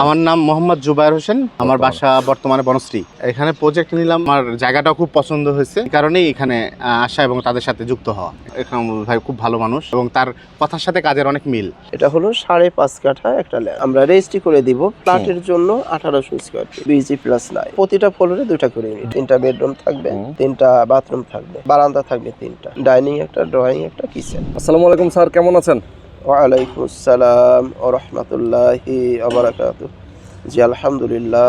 আমার নাম মোহাম্মদ জুবায়ের হোসেন আমার বাসা বর্তমানে বনশ্রী। এখানে প্রজেক্ট নিলাম আমার জায়গাটাও খুব পছন্দ হয়েছে। কারণেই এখানে আসা এবং তাদের সাথে যুক্ত হওয়া। এখানে ভাই খুব ভালো মানুষ এবং তার কথার সাথে কাজের অনেক মিল। এটা হলো সাড়ে পাঁচ কাঠা একটা ল্যান্ড আমরা রেজিস্ট্রি করে দিব ফ্ল্যাটের জন্য আঠারোশো স্কোয়ার ফিট বিজি প্লাস নাই। প্রতিটা ফ্লোরে দুইটা করে ইউনিট তিনটা বেডরুম থাকবে তিনটা বাথরুম থাকবে বারান্দা থাকবে তিনটা। ডাইনিং একটা ড্রয়িং একটা কিচেন আসসালামু আলাইকুম স্যার কেমন আছেন? ওয়ালাইকুম আসসালাম ও রহমতুল্লাহি আবরাকাত জি আলহামদুলিল্লাহ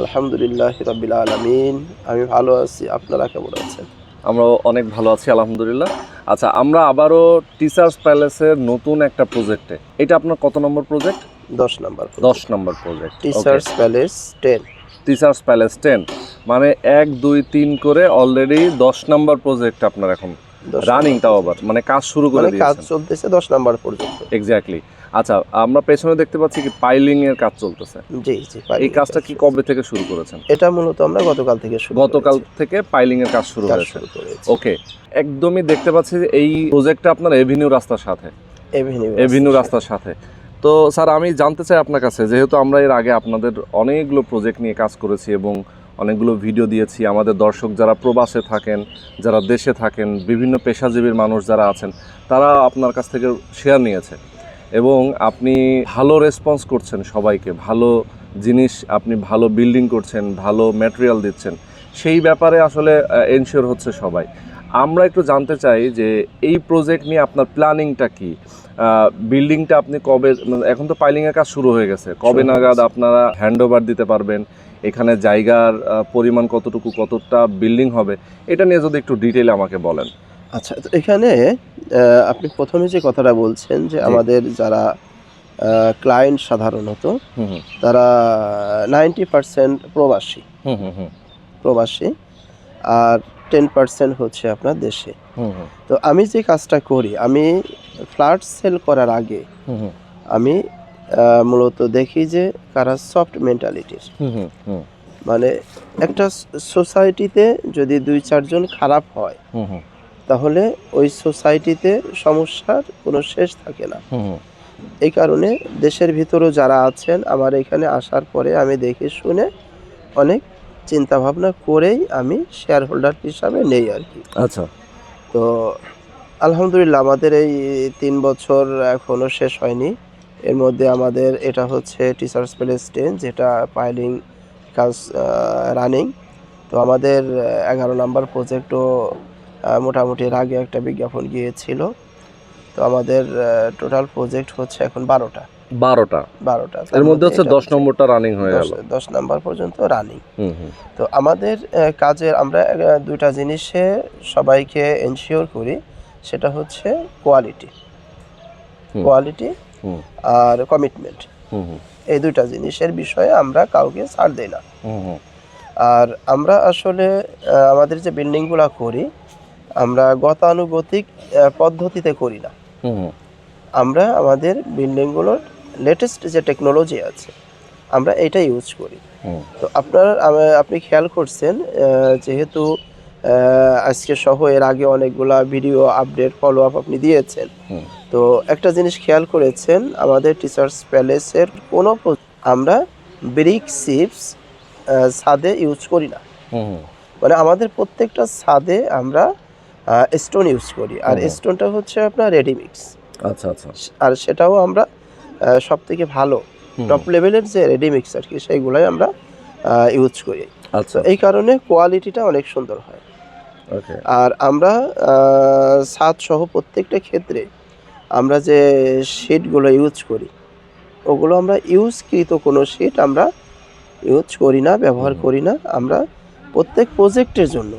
আলহামদুলিল্লাহ রবিল আলমিন। আমি ভালো আছি আপনারা কেমন আছেন? আমরা অনেক ভালো আছি আলহামদুলিল্লাহ। আচ্ছা আমরা আবারও টিচার্স প্যালেসের নতুন একটা প্রজেক্টে এটা আপনার কত নম্বর প্রজেক্ট দশ নম্বর দশ number project teachers palace ten teachers palace ten মানে এক দুই তিন করে অলরেডি দশ নম্বর প্রজেক্ট আপনার এখন রানিং তাও আবার মানে কাজ শুরু করে মানে কাজ চলতেছে দশ নাম্বার পর্যন্ত। এক্স্যাক্টলি আচ্ছা আমরা পেছনে দেখতে পাচ্ছি কি পাইলিং এর কাজ চলতেছে। জি জি এই কাজটা কি কবে থেকে শুরু করেছেন? এটা মূলত আমরা গতকাল থেকে শুরু গতকাল থেকে পাইলিং এর কাজ শুরু হয়েছে। ওকে একদমই দেখতে পাচ্ছি যে এই প্রজেক্টটা আপনার এভিনিউ রাস্তার সাথে। এভিনিউ এভিনিউ রাস্তার সাথে। তো স্যার আমি জানতে চাই আপনার কাছে যেহেতু আমরা এর আগে আপনাদের অনেকগুলো প্রজেক্ট নিয়ে কাজ করেছি এবং অনেকগুলো ভিডিও দিয়েছি। আমাদের দর্শক যারা প্রবাসে থাকেন যারা দেশে থাকেন বিভিন্ন পেশাজীবীর মানুষ যারা আছেন তারা আপনার কাছ থেকে শেয়ার নিয়েছে। এবং আপনি ভালো রেসপন্স করছেন সবাইকে ভালো জিনিস আপনি ভালো বিল্ডিং করছেন ভালো ম্যাটেরিয়াল দিচ্ছেন। সেই ব্যাপারে আসলে এনশিওর হচ্ছে সবাই। আমরা একটু জানতে চাই যে এই প্রজেক্ট নিয়ে আপনার প্ল্যানিংটা কি? বিল্ডিংটা আপনি কবে মানে এখন তো পাইলিংয়ের কাজ শুরু হয়ে গেছে। কবে নাগাদ আপনারা হ্যান্ডওভার দিতে পারবেন? এখানে জায়গার পরিমাণ কতটুকু কতটা বিল্ডিং হবে এটা নিয়ে যদি একটু ডিটেইলে আমাকে বলেন। আচ্ছা এখানে আপনি প্রথমে যে কথাটা বলছেন যে আমাদের যারা ক্লায়েন্ট সাধারণত তারা নাইনটি পার্সেন্ট প্রবাসী। হুম হুম হুম। প্রবাসী আর টেন পার্সেন্ট হচ্ছে আপনার দেশে। তো আমি যে কাজটা করি আমি ফ্ল্যাট সেল করার আগে আমি মূলত দেখি যে কারা সফট মেন্টালিটির মানে একটা সোসাইটিতে যদি দুই চারজন খারাপ হয় তাহলে ওই সোসাইটিতে সমস্যার কোনো শেষ থাকে না। এই কারণে দেশের ভিতরেও যারা আছেন আমার এখানে আসার পরে আমি দেখে শুনে অনেক চিন্তা ভাবনা করেই আমি শেয়ার হোল্ডার হিসাবে নেই আর কি। আচ্ছা। তো আলহামদুলিল্লাহ আমাদের এই তিন বছর এখনও শেষ হয়নি। এর মধ্যে আমাদের এটা হচ্ছে টিচার্স প্লেস টেন যেটা পাইলিং কাজ রানিং তো আমাদের এগারো নাম্বার প্রজেক্টও মোটামুটি এর আগে একটা বিজ্ঞাপন গিয়েছিল। তো আমাদের টোটাল প্রজেক্ট হচ্ছে এখন বারোটা। বারোটা? বারোটা। এর মধ্যে হচ্ছে দশ নম্বরটা রানিং হয়ে গেল। দশ নাম্বার পর্যন্ত রানিং তো আমাদের কাজের আমরা দুইটা জিনিসে সবাইকে এনশিওর করি সেটা হচ্ছে কোয়ালিটি কোয়ালিটি আর কমিটমেন্ট এই দুইটা জিনিসের বিষয়ে আমরা কাউকে ছাড় দিই না। আর আমরা আসলে আমাদের যে বিল্ডিংগুলো করি আমরা গতানুগতিক পদ্ধতিতে করি না। আমরা আমাদের বিল্ডিংগুলোর লেটেস্ট যে টেকনোলজি আছে আমরা এটা ইউজ করি। তো আপনার আপনি খেয়াল করছেন যেহেতু আজকে সহ এর আগে অনেকগুলা ভিডিও আপডেট ফলো আপ আপনি দিয়েছেন। তো একটা জিনিস খেয়াল করেছেন আমাদের টিচার্স প্যালেসের কোনো আমরা ব্রিক চিপস ছাদে ইউজ করি না। মানে আমাদের প্রত্যেকটা ছাদে আমরা স্টোন ইউজ করি। আর স্টোনটা হচ্ছে আপনার রেডিমিক্স আচ্ছা আচ্ছা। আর সেটাও আমরা সব থেকে ভালো। টপ লেভেলের যে রেডিমিক্স আর কি সেইগুলাই আমরা ইউজ করি। আচ্ছা। এই কারণে কোয়ালিটিটা অনেক সুন্দর হয়। আর আমরা সাত সহ প্রত্যেকটা ক্ষেত্রে আমরা যে শিটগুলো ইউজ করি ওগুলো আমরা ইউজকৃত কোনো শিট আমরা ইউজ করি না ব্যবহার করি না। আমরা প্রত্যেক প্রজেক্টের জন্য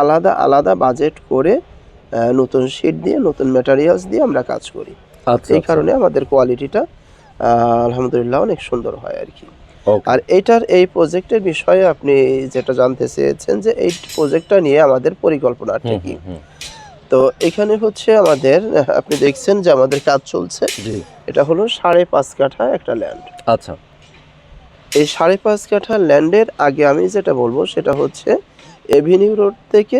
আলাদা আলাদা বাজেট করে নতুন শিট দিয়ে নতুন ম্যাটেরিয়ালস দিয়ে আমরা কাজ করি। আচ্ছা এই কারণে আমাদের কোয়ালিটিটা আলহামদুলিল্লাহ অনেক সুন্দর হয় আর কি। আর এটার এই প্রজেক্টের বিষয়ে আপনি যেটা জানতে চেয়েছেন যে এই প্রজেক্টটা নিয়ে আমাদের পরিকল্পনাটা হুম কি? তো এখানে হচ্ছে আমাদের আপনি দেখছেন যে আমাদের কাজ চলছে। এটা হলো সাড়ে পাঁচ কাঠা একটা ল্যান্ড আচ্ছা। এই সাড়ে পাঁচ কাঠা ল্যান্ডের আগে আমি যেটা বলব সেটা হচ্ছে এভিনিউ রোড থেকে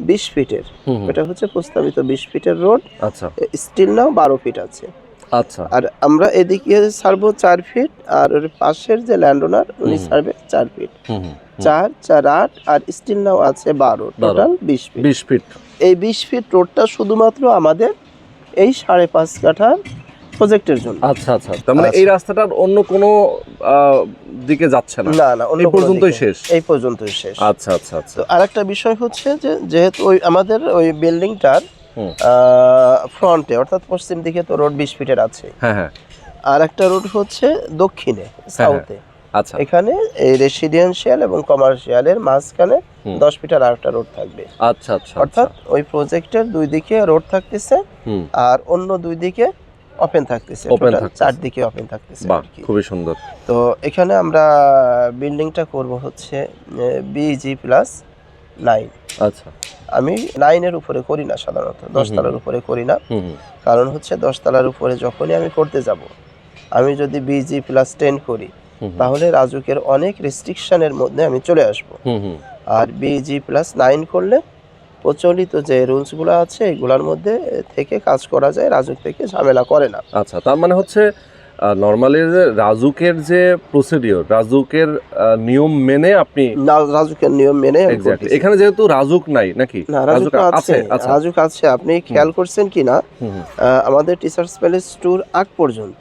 বিশ ফিটের এটা হচ্ছে প্রস্তাবিত বিশ ফিটের রোড আচ্ছা। স্টিল নাও বারো ফিট আছে। আচ্ছা। আর আমরা এদিকে ছাড়বো চার ফিট আর ওর পাশের যে ল্যান্ড ওনার উনি। ছাড়বে চার ফিট। চার চার আট আর স্টিল নাও আছে বারো টোটাল বিশ ফিট বিশ ফিট এই বিশ ফিট রোডটা শুধুমাত্র আমাদের এই সাড়ে পাঁচ কাঠার প্রজেক্টের জন্য। আচ্ছা আচ্ছা। তার মানে আচ্ছা। এই রাস্তাটার অন্য কোনো দিকে যাচ্ছে না? না না এই পর্যন্তই শেষ? এই পর্যন্তই শেষ। আচ্ছা আচ্ছা আচ্ছা। আরেকটা বিষয় হচ্ছে যে যেহেতু ওই আমাদের ওই বিল্ডিংটার। ফ্রন্টে অর্থাৎ পশ্চিম দিকে তো রোড বিশ ফিটের আছে। হ্যাঁ হ্যাঁ। আর একটা রোড হচ্ছে দক্ষিণে সাউথে আচ্ছা। এখানে এই রেসিডেন্সিয়াল এবং কমার্শিয়ালের মাঝখানে। দশ ফিটার আরেকটা রোড থাকবে। আচ্ছা আচ্ছা অর্থাৎ ওই প্রজেক্টের দুই দিকে রোড থাকতেছে আর অন্য দুই দিকে ওপেন থাকতেছে। চারদিকে ওপেন থাকতেছে। খুবই সুন্দর। তো এখানে আমরা বিল্ডিংটা করব হচ্ছে বিজি প্লাস নাইন আচ্ছা। আমি নাইনের উপরে করি না সাধারণত দশতলার উপরে করি না। কারণ হচ্ছে দশতলার উপরে যখনই আমি করতে যাব আমি যদি বিজি প্লাস টেন করি তাহলে রাজুকের অনেক রেস্ট্রিকশনের মধ্যে আমি চলে আসব। আর বিজি প্লাস নাইন করলে প্রচলিত যে রুলসগুলো আছে এগুলোর মধ্যে থেকে কাজ করা যায় রাজুক থেকে ঝামেলা করে না। আচ্ছা তার মানে হচ্ছে নর্মালি যে রাজুকের যে প্রসিডিওর রাজুকের নিয়ম মেনে আপনি না রাজুকের নিয়ম মেনে। এখানে যেহেতু রাজুক নাই নাকি? রাজুক আছে আচ্ছা। রাজুক আছে। আপনি খেয়াল করছেন কি না? আমাদের টিচার্স প্যালেস ট্যুর আগ পর্যন্ত।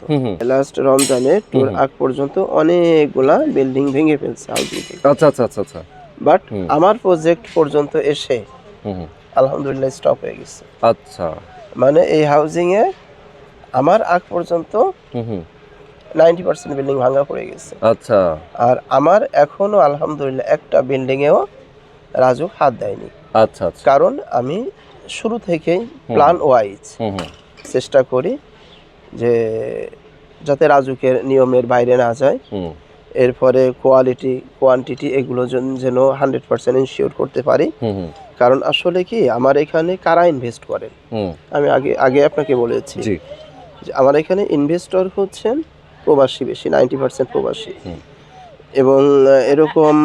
লাস্ট রমজানে ট্যুর আগ পর্যন্ত অনেকগুলা বিল্ডিং ভেঙে ফেলছে আচ্ছা আচ্ছা আচ্ছা আচ্ছা। বাট আমার প্রজেক্ট পর্যন্ত এসে হুম হুম, আলহামদুলিল্লাহ স্টপ হয়ে গেছে। আচ্ছা। মানে এই হাউজিং এ আমার আগ পর্যন্ত নাইনটি পার্সেন্ট বিল্ডিং ভাঙা পড়ে গেছে। আচ্ছা। আর আমার এখনও আলহামদুলিল্লাহ একটা বিল্ডিং এও রাজুক হাত দেয়নি। আচ্ছা আচ্ছা। কারণ আমি শুরু থেকেই প্ল্যান ওয়াইজ চেষ্টা করি যে যাতে রাজুকের নিয়মের বাইরে না যায়। হুম। এরপরে কোয়ালিটি কোয়ান্টিটি এগুলো যেন- হান্ড্রেড পার্সেন্ট ইনশিওর করতে পারি। কারণ আসলে কি আমার এখানে কারা ইনভেস্ট করেন? আমি আগে আগে আপনাকে বলেছি। আমার এখানে ইনভেস্টর হচ্ছেন প্রবাসী বেশি নাইনটি পার্সেন্ট প্রবাসী। এবং এরকম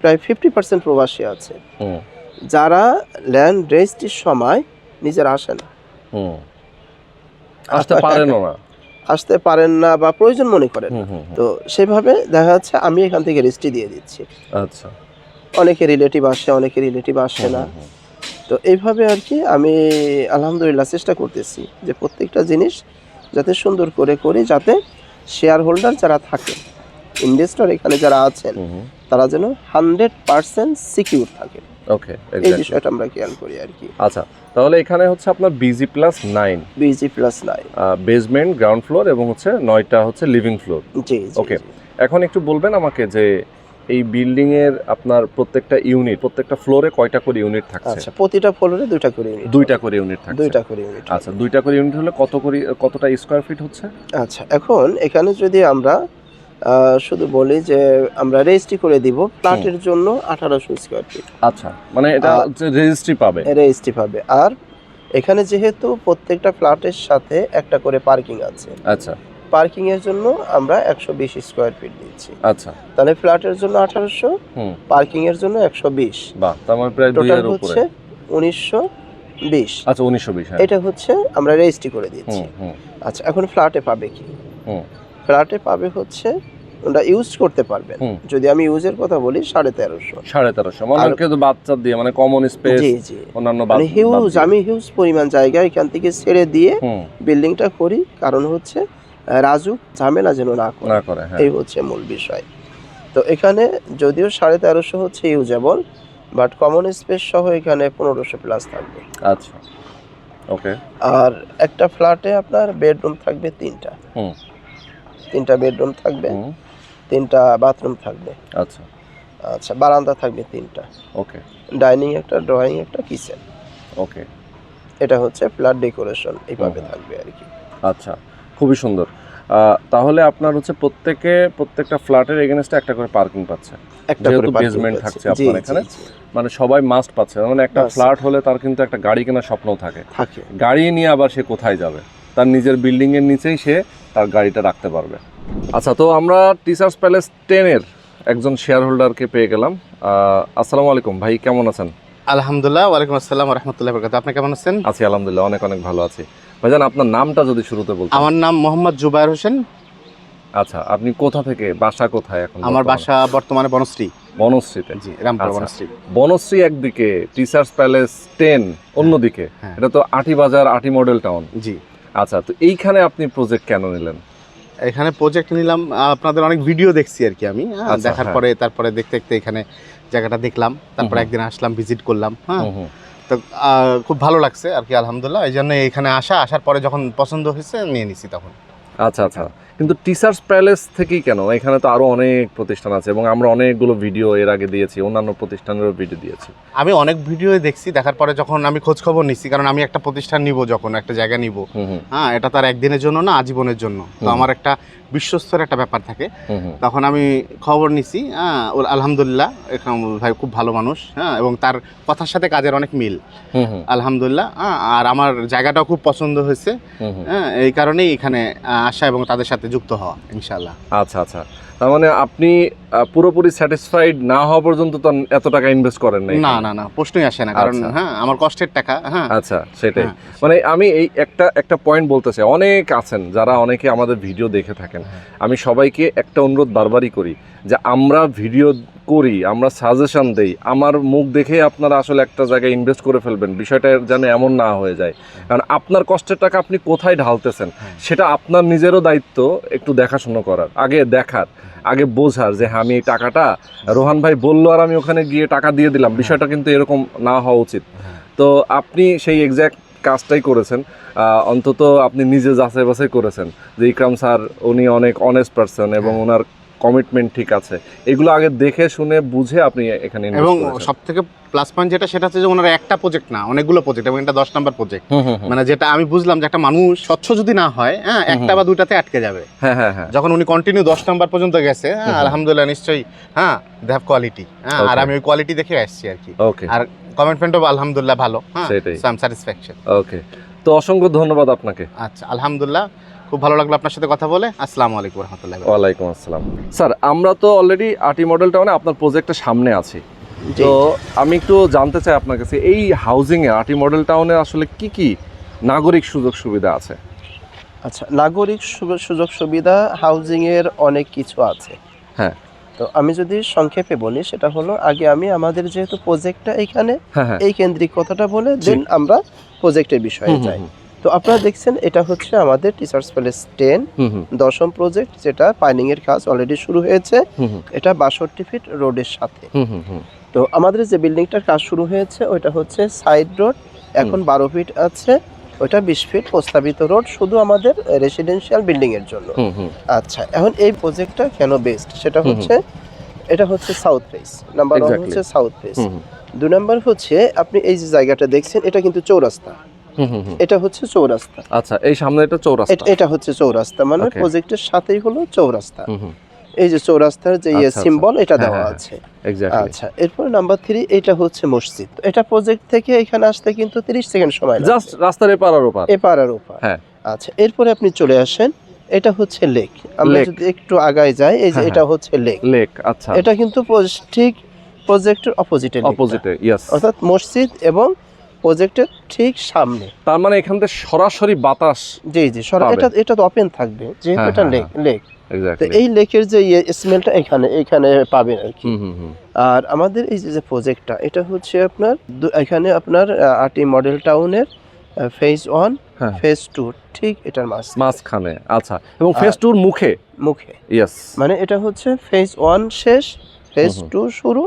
প্রায় ফিফটি পার্সেন্ট প্রবাসী আছে। যারা ল্যান্ড রেজিস্ট্রির সময় নিজের আসে না। আসতে পারেন না। আসতে পারেন না বা প্রয়োজন মনে করেন তো সেভাবে দেখা যাচ্ছে আমি এখান থেকে রেজিস্ট্রি দিয়ে দিচ্ছি। আচ্ছা। অনেকে রিলেটিভ আসে অনেকে রিলেটিভ আসে না। তো এইভাবে আর কি আমি আলহামদুলিল্লাহ চেষ্টা করতেছি যে প্রত্যেকটা জিনিস যাতে সুন্দর করে করি যাতে শেয়ার হোল্ডার যারা থাকে ইনভেস্টর এখানে যারা আছেন তারা যেন হান্ড্রেড পার্সেন্ট সিকিউর থাকে। ওকে এই বিষয়টা আমরা খেয়াল করি আর কি। আচ্ছা তাহলে এখানে হচ্ছে আপনার B G plus nine B G plus nine basement ground floor এবং হচ্ছে নয়টা হচ্ছে লিভিং ফ্লোর জি. জি। এখন একটু বলবেন আমাকে যে এই বিল্ডিং এর আপনার প্রত্যেকটা ইউনিট প্রত্যেকটা ফ্লোরে কয়টা করে ইউনিট থাকছে? আচ্ছা প্রতিটা ফ্লোরে দুইটা করে ইউনিট দুইটা করে ইউনিট থাকছে। দুইটা করে ইউনিট আচ্ছা দুইটা করে ইউনিট হলে কত করে কতটা স্কোয়ার ফিট হচ্ছে? আচ্ছা এখন এখানে যদি আমরা শুধু বলি যে আমরা রেজিস্ট্রি করে দিব ফ্ল্যাটের জন্য আঠারোশো স্কোয়ার ফিট আচ্ছা মানে এটা রেজিস্ট্রি পাবে। রেজিস্ট্রি পাবে। আর এখানে যেহেতু প্রত্যেকটা ফ্ল্যাটের সাথে একটা করে পার্কিং আছে। আচ্ছা। পার্কিং এর জন্য আমরা একশো বিশ স্কোয়ার ফিট দিচ্ছি আচ্ছা। তাহলে ফ্ল্যাটের জন্য আঠারোশো হুম। পার্কিং এর জন্য একশো বিশ। মানে টোটাল উপরে। হচ্ছে উনিশশো বিশ। আচ্ছা উনিশশো বিশ হ্যাঁ। এটা হচ্ছে আমরা রেজিস্ট্রি করে দিচ্ছি। আচ্ছা এখন ফ্ল্যাটে পাবে কি? ফ্ল্যাটে পাবে হচ্ছে ওটা ইউজ করতে পারবেন। যদি আমি ইউজের কথা বলি সাড়ে তেরোশো। সাড়ে তেরোশো। মানে কিন্তু বাচ্চা দিয়ে মানে কমন স্পেস জি জি। অন্যান্য মানে হিউজ আমি হিউজ পরিমাণ জায়গা এখান থেকে ছেড়ে দিয়ে বিল্ডিংটা করি। কারণ হচ্ছে রাজু ঝামেলা যেন না করে। না করে হ্যাঁ। এই হচ্ছে মূল বিষয়। তো এখানে যদিও সাড়ে তেরোশো হচ্ছে ইউজেবল বাট কমন স্পেস সহ এখানে পনেরোশো প্লাস থাকবে। আচ্ছা। ওকে। আর একটা ফ্ল্যাটে আপনার বেডরুম থাকবে তিনটা। হুম। তিনটা বেডরুম থাকবে তিনটা বাথরুম থাকবে। আচ্ছা। আচ্ছা বারান্দা থাকবে তিনটা। ওকে। ডাইনিং একটা ড্রয়িং একটা কিচেন ওকে। এটা হচ্ছে ফ্ল্যাট ডেকোরেশন এইভাবে থাকবে আর কি। আচ্ছা। খুবই সুন্দর। আহ, তাহলে আপনার হচ্ছে প্রত্যেকে প্রত্যেকটা ফ্ল্যাটের এগেনস্টে একটা করে পার্কিং পাচ্ছে। একটা যেহেতু করে আছে। থাকছে আপনার এখানে। মানে সবাই মাস্ট পাচ্ছে। মানে একটা ফ্ল্যাট হলে তার কিন্তু একটা গাড়ি কেনার স্বপ্নও থাকে। থাকে। গাড়ি নিয়ে আবার সে কোথায় যাবে? তার নিজের বিল্ডিং এর নিচেই সে তার গাড়িটা রাখতে পারবে। আচ্ছা তো আমরা টিচার্স প্যালেস টেনের একজন শেয়ার হোল্ডারকে পেয়ে গেলাম। আহ, আসসালামু আলাইকুম। ভাই কেমন আছেন? আলহামদুলিল্লাহ ওয়ালাইকুম আসসালাম রহমতুল্লাহ বরকাত আপনি কেমন আছেন? আছি আলহামদুলিল্লাহ অনেক অনেক ভালো আছি। ভাইজান আপনার নামটা যদি শুরুতে বলতেন। আমার নাম মোহাম্মদ জুবায়ের হোসেন। আচ্ছা আপনি কোথা থেকে বাসা কোথায় এখন আমার বাসা বর্তমানে বনশ্রী। বনশ্রীতে? জি রামপুর আচ্ছা। বনশ্রী। বনশ্রী একদিকে টিচার্স প্যালেস টেন অন্যদিকে হ্যাঁ। এটা তো আটি বাজার আটি মডেল টাউন। জি। আচ্ছা তো এইখানে আপনি প্রজেক্ট কেন নিলেন? এখানে প্রজেক্ট নিলাম আপনাদের অনেক ভিডিও দেখছি আর কি আমি হ্যাঁ, আচ্ছা, দেখার হ্যাঁ। পরে তারপরে দেখতে দেখতে এখানে জায়গাটা দেখলাম তারপরে একদিন আসলাম ভিজিট করলাম হ্যাঁ। তো খুব ভালো লাগছে আর কি আলহামদুলিল্লাহ। এই জন্য এখানে আসা আসার পরে যখন পছন্দ হয়েছে নিয়ে নিছি তখন। আচ্ছা আচ্ছা। কিন্তু টিচার্স প্যালেস থেকেই কেন? এখানে তো আরও অনেক প্রতিষ্ঠান আছে এবং আমরা অনেকগুলো ভিডিও এর আগে দিয়েছি অন্যান্য প্রতিষ্ঠানেরও ভিডিও দিয়েছি। আমি অনেক ভিডিও দেখছি দেখার পরে যখন আমি খোঁজ খবর নিছি কারণ আমি একটা প্রতিষ্ঠান নিব যখন একটা জায়গা নিব। হ্যাঁ এটা তার একদিনের জন্য না আজীবনের জন্য। তো আমার একটা বিশ্বস্তর একটা ব্যাপার থাকে। তখন আমি খবর নিছি হ্যাঁ আলহামদুলিল্লাহ এখন ভাই খুব ভালো মানুষ হ্যাঁ এবং তার কথার সাথে কাজের অনেক মিল। হুম হুম। আলহামদুলিল্লাহ হ্যাঁ, আর আমার জায়গাটাও খুব পছন্দ হয়েছে। হ্যাঁ এই কারণেই এখানে আসা এবং তাদের সাথে যুক্ত হওয়া ইনশাল্লাহ আচ্ছা আচ্ছা। তার মানে আপনি পুরোপুরি স্যাটিসফাইড না হওয়া পর্যন্ত তো এত টাকা ইনভেস্ট করেন নাই না না না প্রশ্নই আসে না কারণ আচ্ছা। হ্যাঁ আমার কষ্টের টাকা হ্যাঁ আচ্ছা সেটাই হ্যাঁ। মানে আমি এই একটা একটা পয়েন্ট বলতে চাই অনেক আছেন যারা অনেকে আমাদের ভিডিও দেখে থাকেন হ্যাঁ। আমি সবাইকে একটা অনুরোধ বারবারই করি যে আমরা ভিডিও করি আমরা সাজেশন দেই। আমার মুখ দেখে আপনারা আসলে একটা জায়গায় ইনভেস্ট করে ফেলবেন বিষয়টা যেন এমন না হয়ে যায়। কারণ আপনার কষ্টের টাকা আপনি কোথায় ঢালতেছেন হ্যাঁ। সেটা আপনার নিজেরও দায়িত্ব একটু দেখাশুনো করার আগে দেখার আগে বোঝার যে হ্যাঁ, আমি এই টাকাটা রোহান ভাই বলল আর আমি ওখানে গিয়ে টাকা দিয়ে দিলাম। বিষয়টা কিন্তু এরকম না হওয়া উচিত। হ্যাঁ। তো আপনি সেই এক্স্যাক্ট কাজটাই করেছেন। অন্তত আপনি নিজে যাচাই বাছাই করেছেন যে ইকরাম স্যার উনি অনেক অনেস্ট পারসন এবং হ্যাঁ। ওনার কমিটমেন্ট ঠিক আছে। এগুলো আগে দেখে শুনে বুঝে আপনি এখানে এবং সব থেকে প্লাস পয়েন্ট যেটা সেটা হচ্ছে যে ওনার একটা প্রজেক্ট না অনেকগুলো প্রজেক্ট এবং এটা দশ নাম্বার প্রজেক্ট। মানে যেটা আমি বুঝলাম যে একটা মানুষ স্বচ্ছ যদি না হয় হ্যাঁ একটা বা দুইটাতে আটকে যাবে। হ্যাঁ হ্যাঁ হ্যাঁ। যখন উনি কন্টিনিউ দশ নাম্বার পর্যন্ত গেছে হ্যাঁ আলহামদুলিল্লাহ নিশ্চয়ই হ্যাঁ দেভ কোয়ালিটি হ্যাঁ আর আমি ওই কোয়ালিটি দেখে আসছি আর কি। ওকে আর কমেন্টমেন্টও আলহামদুলিল্লাহ ভালো হ্যাঁ স্যাটিসফ্যাকশন ওকে তো অসংখ্য ধন্যবাদ আপনাকে। আচ্ছা আলহামদুলিল্লাহ। খুব ভালো লাগল আপনার সাথে কথা বলে। আসসালামু আলাইকুম রহমতুল্লাহ ওয়ালাইকুম আসসালাম। স্যার আমরা তো অলরেডি আটি মডেল টাউনে আপনার প্রজেক্টের সামনে আছি। তো আমি একটু জানতে চাই আপনার কাছে এই হাউজিং এ আটি মডেল টাউনে আসলে কি কি নাগরিক সুযোগ সুবিধা আছে? আচ্ছা নাগরিক সুযোগ সুবিধা হাউজিং এর অনেক কিছু আছে। হ্যাঁ। তো আমি যদি সংক্ষেপে বলি সেটা হলো আগে আমি আমাদের যেহেতু প্রজেক্টটা এখানে হ্যাঁ হ্যাঁ। এই কেন্দ্রিক কথাটা বলে দেন আমরা প্রজেক্টের বিষয়ে যাই। তো আপনারা দেখছেন এটা হচ্ছে আমাদের টিচার্স প্যালেস টেন দশম প্রজেক্ট যেটা পাইনিং এর কাজ অলরেডি শুরু হয়েছে। এটা বাষট্টি ফিট রোডের সাথে। তো আমাদের যে বিল্ডিংটার কাজ শুরু হয়েছে ওইটা হচ্ছে সাইড রোড এখন বারো ফিট আছে ওইটা বিশ ফিট প্রস্তাবিত রোড শুধু আমাদের রেসিডেন্সিয়াল বিল্ডিং এর জন্য। আচ্ছা এখন এই প্রজেক্টটা কেন বেস্ট সেটা। হচ্ছে এটা হচ্ছে সাউথ ফেস নাম্বার ওয়ান হচ্ছে সাউথ ফেস হুম, নাম্বার হচ্ছে আপনি এই যে জায়গাটা দেখছেন এটা কিন্তু চৌরাস্তা। এটা হচ্ছে চৌরাস্তা। আচ্ছা এই সামনে এটা চৌরাস্তা। এটা- হচ্ছে চৌরাস্তা মানে. প্রজেক্টের সাথেই হলো চৌরাস্তা। এই যে চৌরাস্তার যে আচ্ছা, আচ্ছা। সিম্বল এটা হ্যাঁ, দেওয়া হ্যাঁ, আছে আচ্ছা এরপর নাম্বার থ্রি এটা হচ্ছে মসজিদ। এটা প্রজেক্ট থেকে এখানে আসতে কিন্তু তিরিশ সেকেন্ড সময় জাস্ট রাস্তার এপার আর ওপার। এপার আর ওপার। হ্যাঁ। আচ্ছা এরপরে আপনি চলে আসেন এটা হচ্ছে লেক আমরা যদি একটু আগায় যাই এই যে হ্যাঁ, এটা হচ্ছে লেক লেক আচ্ছা। এটা কিন্তু ঠিক প্রজেক্টের অপোজিটে অপোজিটে ইয়েস অর্থাৎ মসজিদ এবং প্রজেক্টের ঠিক সামনে। তার মানে এখান থেকে সরাসরি বাতাস জি জি এটা এটা তো ওপেন থাকবে যেহেতু হ্যাঁ, এটা হ্যাঁ, লেক লেক তো এই লেকের যে স্মেলটা এখানে এখানে পাবেন আর কি। আর আমাদের এই যে যে প্রজেক্টটা এটা হচ্ছে আপনার এখানে আপনার আটি মডেল টাউনের ফেজ ওয়ান হ্যাঁ। ফেজ টু ঠিক এটার মাঝ মাঝখানে আচ্ছা। এবং ফেস টুর মুখে? মুখে। ইয়েস মানে এটা হচ্ছে ফেজ ওয়ান শেষ ফেজ। টু শুরু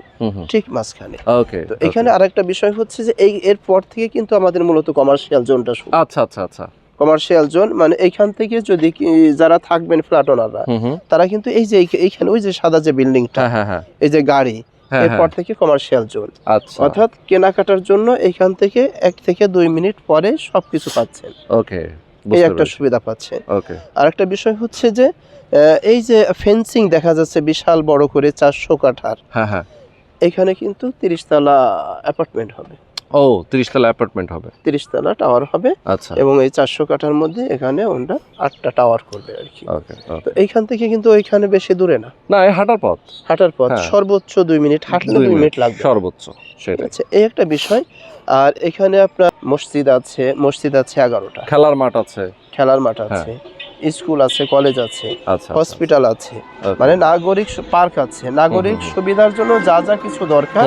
ঠিক মাঝখানে। ওকে তো এখানে আরেকটা বিষয় হচ্ছে যে এই এরপর থেকে কিন্তু আমাদের মূলত কমার্শিয়াল জোনটা শুরু। আচ্ছা আচ্ছা আচ্ছা। কমার্শিয়াল জোন মানে এইখান থেকে যদি যারা থাকবেন ফ্ল্যাট ওনাররা তারা কিন্তু এই যে এই- এইখানে ওই যে সাদা যে বিল্ডিংটা হ্যাঁ হ্যাঁ হ্যাঁ। এই যে গাড়ি এরপর থেকে কমার্শিয়াল জোন আচ্ছা। অর্থাৎ কেনাকাটার জন্য এখান থেকে এক থেকে দুই মিনিট পরে সবকিছু পাচ্ছেন। ওকে এই একটা সুবিধা পাচ্ছে। ওকে। আর একটা বিষয় হচ্ছে যে এই যে ফেন্সিং দেখা যাচ্ছে বিশাল বড় করে চারশো কাঠার হ্যাঁ হ্যাঁ। এখানে কিন্তু তিরিশ তলা অ্যাপার্টমেন্ট হবে। ও তিরিশ তলা অ্যাপার্টমেন্ট হবে। তিরিশ তলা টাওয়ার হবে। আচ্ছা। এবং এই চারশো কাঠার মধ্যে এখানে ওনরা আটটা টাওয়ার করবে আর কি। তো এইখান থেকে কিন্তু ওইখানে বেশি দূরে না। না এই হাঁটার পথ। হাঁটার পথ হ্যাঁ। সর্বোচ্চ দুই মিনিট হাঁটলে দুই মিনিট লাগবে। সর্বোচ্চ সেটাই। এই একটা বিষয় আর এখানে আপনার মসজিদ আছে মসজিদ আছে এগারোটা। খেলার মাঠ আছে। খেলার মাঠ আছে স্কুল আছে কলেজ আছে আচ্ছা হসপিটাল আছে। মানে নাগরিক পার্ক আছে। নাগরিক। সুবিধার জন্য যা যা কিছু দরকার।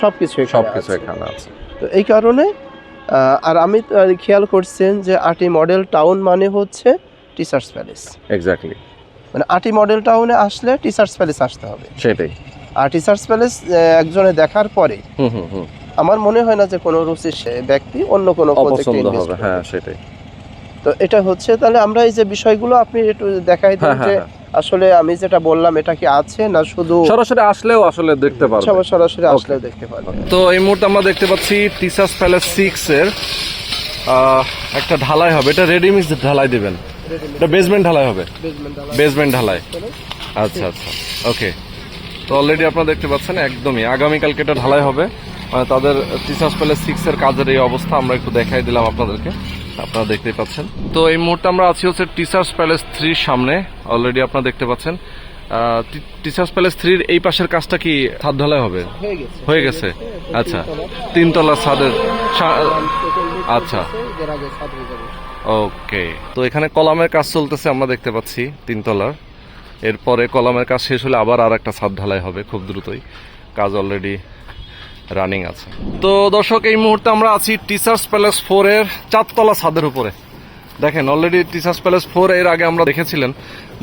সবকিছু সবকিছু এখানে আছে। তো এই কারণে আর আমি খেয়াল করছেন যে আটি মডেল টাউন মানে হচ্ছে টিচার্স প্যালেস। এক্স্যাক্টলি মানে আটি মডেল টাউনে আসলে টিচার্স প্যালেস আসতে হবে। সেটাই। আর টিচার্স প্যালেস একজনে দেখার পরে হুম হুম হুম। আমার মনে হয় না যে কোনো রুচির সে- ব্যক্তি অন্য কোনো ইনভেস্ট হবে হ্যাঁ সেটাই। তো এটা হচ্ছে তাহলে আমরা এই যে বিষয়গুলো আপনি একটু দেখাই দেন হ্যাঁ হ্যাঁ যে হ্যাঁ। আসলে আমি যেটা বললাম এটা কি আছে না শুধু সরাসরি আসলেও আসলে দেখতে পারবে? সরাসরি. আসলেও দেখতে পারবেন তো এই মুহূর্তে আমরা দেখতে পাচ্ছি টিচার্স প্যালেস সিক্স এর একটা ঢালাই হবে। এটা রেডিমিক্স ঢালাই দিবেন? এটা বেসমেন্ট ঢালাই হবে? বেসমেন্ট ঢালাই। আচ্ছা আচ্ছা। ওকে তো অলরেডি আপনারা দেখতে পাচ্ছেন একদমই। আগামীকালকে এটা ঢালাই হবে। মানে তাদের টিচার্স প্যালেস সিক্স এর কাজের এই অবস্থা আমরা একটু দেখাই দিলাম আপনাদেরকে। আপনারা দেখতেই পাচ্ছেন। তো এই মুহূর্তে আমরা আছি হচ্ছে টিচার্স প্যালেস থ্রির সামনে অলরেডি আপনারা দেখতে পাচ্ছেন। টিচার্স প্যালেস থ্রির এই পাশের কাজটা কি ছাদ ঢালাই হবে? হয়ে গেছে। আচ্ছা। তিনতলা ছাদের আচ্ছা। ওকে। তো এখানে কলামের কাজ চলতেছে আমরা দেখতে পাচ্ছি তিনতলার। এরপরে কলামের কাজ শেষ হলে আবার আর একটা ছাদ ঢালাই হবে খুব দ্রুতই। কাজ অলরেডি রানিং আছে। তো দর্শক, এই মুহূর্তে আমরা আছি টিচার্স প্যালেস ফোর এর চারতলা ছাদের উপরে। দেখেন অলরেডি টিচার্স প্যালেস ফোর এর আগে আমরা দেখেছিলেন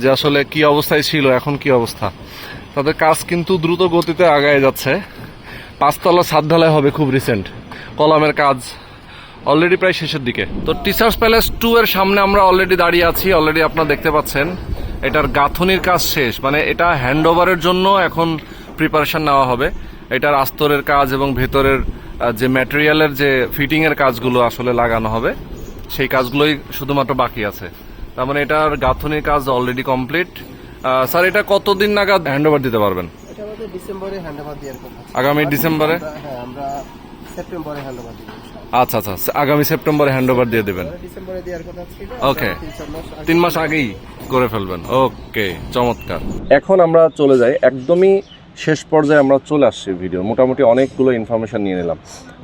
যে আসলে কি অবস্থায় ছিল, এখন কি অবস্থা। তাদের কাজ কিন্তু দ্রুত গতিতে আগায় যাচ্ছে। পাঁচতলা ছাদ ঢালাই হবে খুব রিসেন্ট কলামের কাজ অলরেডি প্রায় শেষের দিকে। তো টিচার্স প্যালেস টু এর সামনে আমরা অলরেডি দাঁড়িয়ে আছি। অলরেডি আপনারা দেখতে পাচ্ছেন, এটার গাঁথনির কাজ শেষ। মানে এটা হ্যান্ড ওভারের জন্য এখন প্রিপারেশন নেওয়া হবে। এটার আস্তরের কাজ এবং ভেতরের যে ম্যাটেরিয়ালের যে ফিটিং এর কাজগুলো আসলে লাগানো হবে সেই কাজগুলোই শুধুমাত্র বাকি আছে। তার মানে এটার গাঁথনির কাজ অলরেডি কমপ্লিট স্যার এটা কতদিন নাগাদ হ্যান্ড ওভার দিতে পারবেন? এটা ডিসেম্বরে হ্যান্ডওভার দেওয়ার কথা আগামী ডিসেম্বরে? হ্যাঁ আমরা সেপ্টেম্বরে হ্যান্ডওভার দিব আচ্ছা আচ্ছা আগামী সেপ্টেম্বরে হ্যান্ড ওভার দিয়ে দেবেন। ডিসেম্বরে দেওয়ার কথা ছিল Okay. তিন চার মাস আগে- তিন মাস আগেই করে ফেলবেন। ওকে চমৎকার। এখন আমরা চলে যাই একদমই শেষ পর্যায়ে আমরা চলে আসছি ভিডিও মোটামুটি অনেকগুলো ইনফরমেশন নিয়ে নিলাম।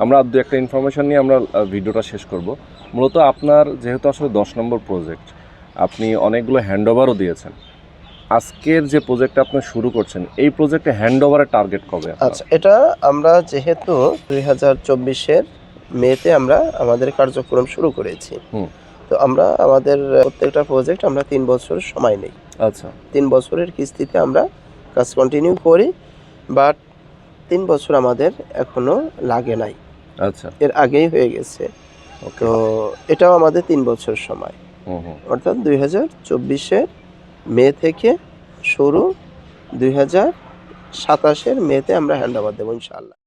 আমরা আর দু একটা ইনফরমেশন নিয়ে আমরা ভিডিওটা শেষ করব। মূলত আপনার যেহেতু আসলে দশ নম্বর প্রজেক্ট আপনি অনেকগুলো হ্যান্ড ওভারও দিয়েছেন। আজকের যে প্রজেক্টটা আপনি শুরু করছেন এই প্রজেক্টে হ্যান্ড ওভারের টার্গেট কবে আচ্ছা এটা আমরা যেহেতু দুই হাজার চব্বিশের মেতে আমরা আমাদের কার্যক্রম শুরু করেছি। তো আমরা আমাদের প্রত্যেকটা প্রজেক্ট আমরা তিন বছর সময় নেই। আচ্ছা। তিন বছরের কিস্তিতে আমরা কাজ কন্টিনিউ করি। বাট তিন বছর আমাদের এখনও লাগে নাই। আচ্ছা। এর আগেই হয়ে গেছে। তো এটাও আমাদের তিন বছর সময়। অর্থাৎ দুই হাজার চব্বিশের মে থেকে শুরু দুই হাজার সাতাশের মেতে আমরা হ্যান্ড ওভার দেবো ইনশাআল্লাহ।